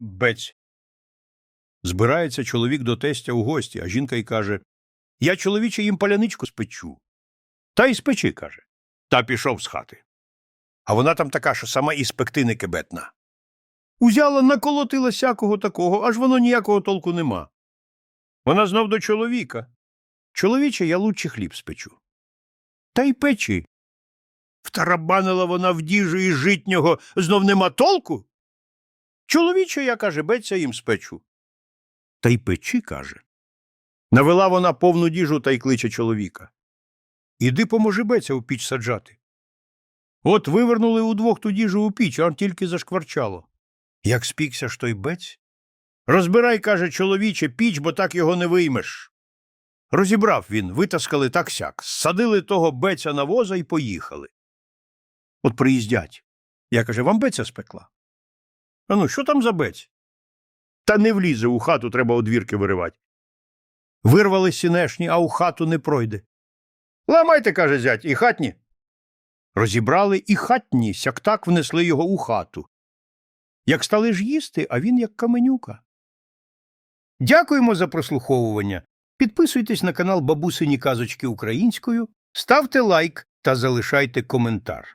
Бець. Збирається чоловік до тестя у гості, а жінка й каже Я чоловіче їм паляничку спечу. Та й спечи, каже. Та пішов з хати. А вона там така, що сама і спекти не кебетна. Узяла, наколотила сякого такого, аж воно ніякого толку нема. Вона знов до чоловіка. Чоловіче, я лучше хліб спечу. Та й печи. Втарабанила вона в діжу і житнього, знов нема толку? Чоловіче, я, каже, беться їм спечу. Та й печи, каже. Навела вона повну діжу та й кличе чоловіка. Іди поможи беця у піч саджати. От вивернули удвох ту діжу у піч, а тільки зашкварчало. Як спікся ж той бець? Розбирай, каже, чоловіче, піч, бо так його не виймеш. Розібрав він, витаскали так сяк, садили того беця на воза і поїхали. От приїздять. Я каже, вам беця спекла. А ну, що там за бець? Та не влізе, у хату треба одвірки виривати. Вирвали сінешні, а у хату не пройде. Ламайте, каже зять, і хатні. Розібрали і хатні, сяк так внесли його у хату. Як стали ж їсти, а він як каменюка. Дякуємо за прослуховування. Підписуйтесь на канал Бабусині Казочки Українською, ставте лайк та залишайте коментар.